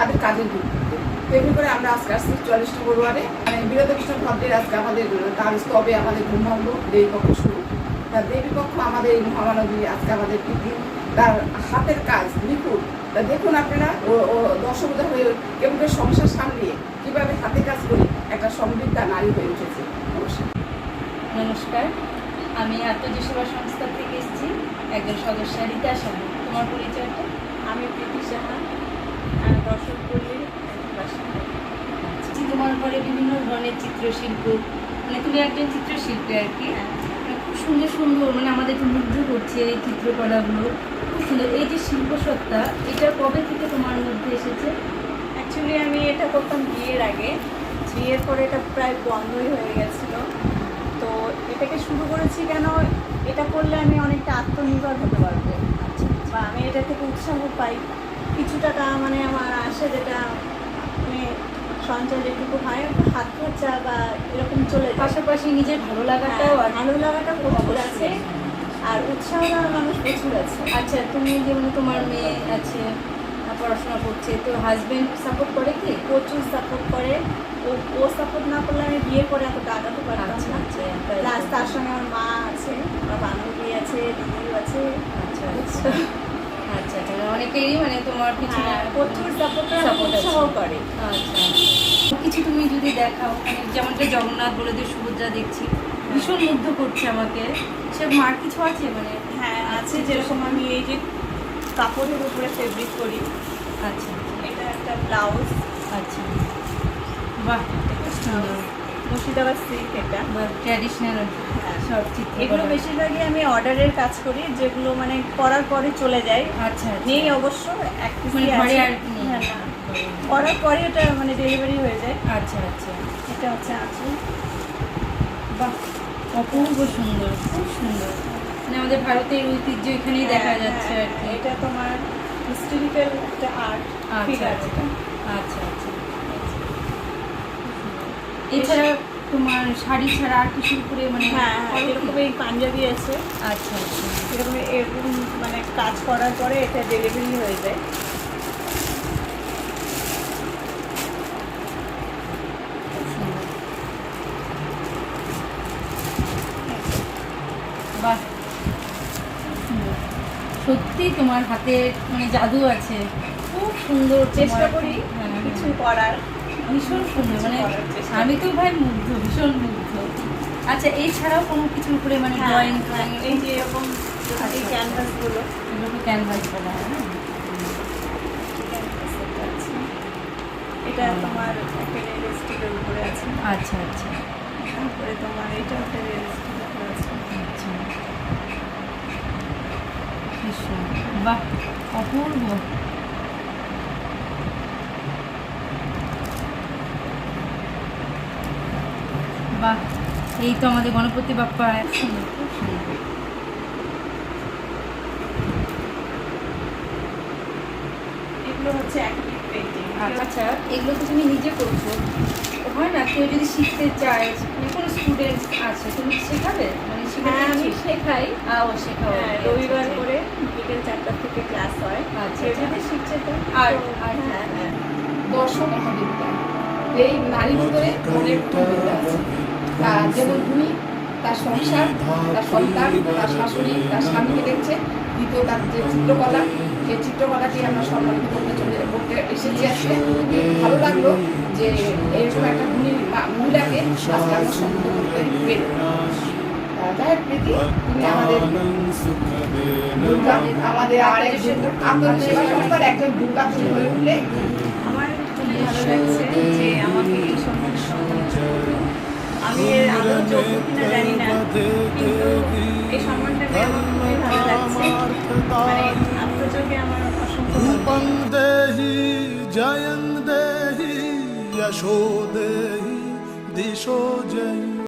তাদের কাজের ভিত্তিতে তেমনি করে আমরা আজকে আসছি চল্লিশ নম্বর ওয়ার্ডে মানে বিরোধী কৃষ্ণ ভদ্রের আজকে আমাদের কাজ তবে আমাদের ঘুমভঙ্গ দেবী পক্ষ শুরু। তা দেবী পক্ষ আমাদের এই মহামানবী আজকে আমাদের পিতৃ তার হাতের কাজ নিপুণ তা দেখুন আপনারা ও ও দশমদা হয়ে কেমন করে সংসার সামলিয়ে কীভাবে হাতে কাজ করে একটা সমৃদ্ধা নারী হয়ে উঠেছে। নমস্কার। নমস্কার। আমি আত্মজী সেবা সংস্থা থেকে এসেছি। একজন সদস্য রীতা সাহা তোমার পরিচয়টা? আমি প্রীতি সাহা। দর্শকপল্লীর বাসিন্দা যে তোমার ঘরে বিভিন্ন ধরনের চিত্রশিল্প মানে তুমি একজন চিত্রশিল্পী আর কি। হ্যাঁ। মানে খুব সুন্দর সুন্দর মানে আমাদেরকে মুগ্ধ করছে এই চিত্রকলাগুলো খুব সুন্দর। এই যে শিল্পসত্তা এটা কবে থেকে তোমার মধ্যে এসেছে? অ্যাকচুয়ালি আমি এটা করতাম বিয়ের আগে। বিয়ের পরে এটা প্রায় বন্ধই হয়ে গেছিল। তো এটাকে শুরু করেছি কেন? এটা করলে আমি অনেকটা আত্মনির্ভর হতে পারব। আচ্ছা। বা আমি এটা থেকে উৎসাহ পাই। কিছু টাকা মানে আমার আসে যেটা মানে সঞ্চয় যেটুকু হয় হাত খরচা বা এরকম চলে পাশাপাশি নিজের ভালো লাগাটাও হ্যাঁ, আর ভালো লাগাটা প্রচুর আছে। আর উৎসাহ মানুষ প্রচুর আছে। আচ্ছা তুমি যেমন তোমার মেয়ে আছে পড়াশোনা করছে তো হাজবেন্ড সাপোর্ট করে কি? প্রচুর সাপোর্ট করে। ও ও সাপোর্ট না করলে আমি বিয়ের পরে এতটা আগাতে পারতাম আচ্ছা না আচ্ছা প্লাস তার সঙ্গে আমার মা আছে আমার বান্ধবী আছে দিদিও আছে। আচ্ছা। আচ্ছা আচ্ছা। আচ্ছা অনেকেরই মানে তোমার পিছনে হ্যাঁ, প্রচুর সাপোর্ট। উৎসাহ করে। আচ্ছা কিছু তুমি যদি দেখাও মানে যেমনটা জগন্নাথ বলেদের সুভদ্রা দেখছি ভীষণ মুগ্ধ করছে আমাকে। সে মার কিছু আছে? মানে হ্যাঁ আছে। যেরকম আমি এই যে কাপড়ের উপরে ফেব্রিক করি আচ্ছা। এটা একটা ব্লাউজ। আচ্ছা। বাহ সুন্দর। মুর্শিদাবাদ সিল্ক এটা। ট্র্যাডিশনাল হ্যাঁ। সব চিত্র এগুলো বেশিরভাগই আমি অর্ডারের কাজ করি যেগুলো মানে করার পরে চলে যায়। আচ্ছা আচ্ছা। নেই অবশ্য এক মানে ঘরে আর হ্যাঁ, না। করার পরে ওটা মানে ডেলিভারি হয়ে যায়। আচ্ছা আচ্ছা। এটা হচ্ছে আঁচল বাহ অপূর্ব সুন্দর খুব সুন্দর। মানে আমাদের ভারতের ঐতিহ্য এখানেই দেখা হ্যাঁ, যাচ্ছে আর কি। হ্যাঁ, এটা তোমার হিস্টোরিক্যাল একটা আর্ট আচ্ছা আচ্ছা। আচ্ছা আচ্ছা। এছাড়া তোমার শাড়ি ছাড়া আর কিছু করে মানে হ্যাঁ হ্যাঁ? এরকম এই পাঞ্জাবি আছে। আচ্ছা আচ্ছা। এরকম এরকম মানে কাজ করার পরে এটা ডেলিভারি হয়ে যায়। বাহ। সত্যি তোমার হাতে মানে জাদু আছে। খুব সুন্দর চেষ্টা করি হ্যাঁ। কিছু করার। ভীষণ সুন্দর মানে আমি তো ভাই মুগ্ধ ভীষণ মুগ্ধ। আচ্ছা এছাড়াও কোনো কিছুর উপরে মানে হ্যাঁ, ড্রয়িং হ্যাঁ, এই যে এরকম ক্যানভাসগুলো এগুলো ক্যানভাস বলা হয় এটা তোমার একটা উপরে আছে। আচ্ছা আচ্ছা। তারপরে তোমার এটা একটা রিয়েলিস্টিকের উপরে আছে। আচ্ছা। ভীষণ। বাহ অপূর্ব। বাহ এই তো আমাদের গণপতি বাপ্পা এক সুন্দর খুব সুন্দর এগুলো হচ্ছে অ্যাক্রিলিক আচ্ছা। এগুলো তো তুমি নিজে করছ। হয় না কেউ যদি শিখতে চায় কোনো স্টুডেন্ট আছে তুমি শেখাবে? মানে হ্যাঁ আমি শেখাই। শেখাও। হ্যাঁ, রবিবার করে বিকেল চারটা থেকে ক্লাস হয়। আচ্ছা, আচ্ছা। যদি শিখছে তো? আর- আর- হ্যাঁ হ্যাঁ দর্শন এই নারীর ভিতরে আছে। তার যেমন ভূমি তার সংসার, তার সন্তান, তার শাশুড়ি, তার স্বামীকে দেখছে। দ্বিতীয় তার যে চিত্রকলা, সেই চিত্রকলাটি আমরা সম্মানিত করতে চলে করতে এসেছি আজকে। ভালো লাগল যে এরকম একটা ভূমি মহিলাকে আজকে আমরা সম্মিলিত করতে পেরে। আমাদের আর একজন আত্মসেবা দুর্গা হয়ে উঠলে। আমার খুবই ভালো যে আমি এর আদৌ যোগ্য কিনা জানি না, কিন্তু এই সম্মানটা পেয়ে আমার খুবই ভালো লাগছে। মানে আত্মযোগে আমার অসংখ্য দেহি জয়ন দেহি যশো দেহি দিশো জয়।